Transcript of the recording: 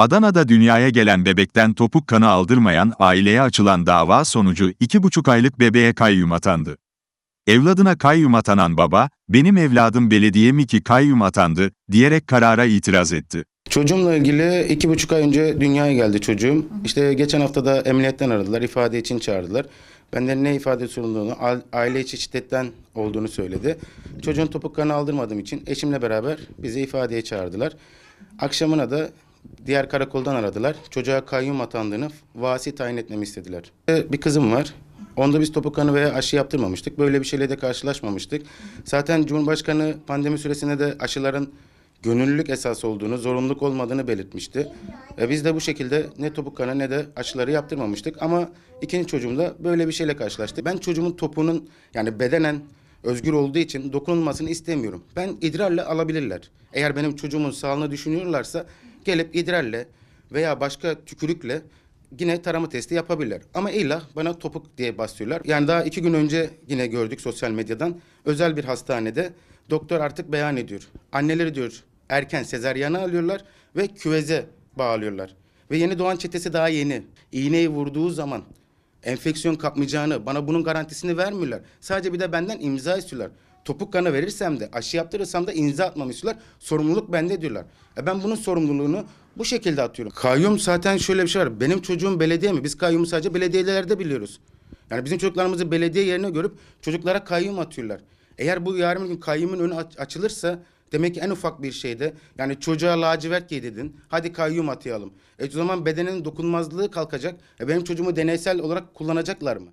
Adana'da dünyaya gelen bebekten topuk kanı aldırmayan aileye açılan dava sonucu 2,5 aylık bebeğe kayyum atandı. Evladına kayyum atanan baba, benim evladım belediye mi ki kayyum atandı, diyerek karara itiraz etti. Çocuğumla ilgili iki buçuk ay önce dünyaya geldi çocuğum. İşte geçen hafta da emniyetten aradılar, ifade için çağırdılar. Benden ne ifade sorulduğunu, aile içi şiddetten olduğunu söyledi. Çocuğun topuk kanı aldırmadığım için eşimle beraber bizi ifadeye çağırdılar. Akşamına da diğer karakoldan aradılar. Çocuğa kayyum atandığını vasi tayin etmemi istediler. Bir kızım var. Onda biz topuk kanı veya aşı yaptırmamıştık. Böyle bir şeyle de karşılaşmamıştık. Zaten Cumhurbaşkanı pandemi süresinde de aşıların gönüllülük esas olduğunu, zorunluluk olmadığını belirtmişti. E biz de bu şekilde ne topuk kanı ne de aşıları yaptırmamıştık. Ama ikinci çocuğumla böyle bir şeyle karşılaştı. Ben çocuğumun topuğunun yani bedenen özgür olduğu için dokunulmasını istemiyorum. Ben idrarla alabilirler. Eğer benim çocuğumun sağlığını düşünüyorlarsa gelip idrarle veya başka tükürükle yine tarama testi yapabilirler. Ama illa bana topuk diye basıyorlar. Yani daha iki gün önce yine gördük sosyal medyadan. Özel bir hastanede doktor artık beyan ediyor. Anneleri diyor erken sezaryana alıyorlar ve küveze bağlıyorlar. Ve yeni doğan çetesi daha yeni. İğneyi vurduğu zaman enfeksiyon kapmayacağını, bana bunun garantisini vermiyorlar. Sadece bir de benden imza istiyorlar. Topuk kanı verirsem de, aşı yaptırırsam da imza atmamı istiyorlar. Sorumluluk bende diyorlar. E ben bunun sorumluluğunu bu şekilde atıyorum. Kayyum zaten şöyle bir şey var. Benim çocuğum belediye mi? Biz kayyumu sadece belediyelerde biliyoruz. Yani bizim çocuklarımızı belediye yerine görüp çocuklara kayyum atıyorlar. Eğer bu yarın gün kayyumun önü aç- açılırsa demek ki en ufak bir şeyde yani çocuğa lacivert giy dedin. Hadi kayyum atayalım. E o zaman bedenin dokunmazlığı kalkacak. E benim çocuğumu deneysel olarak kullanacaklar mı?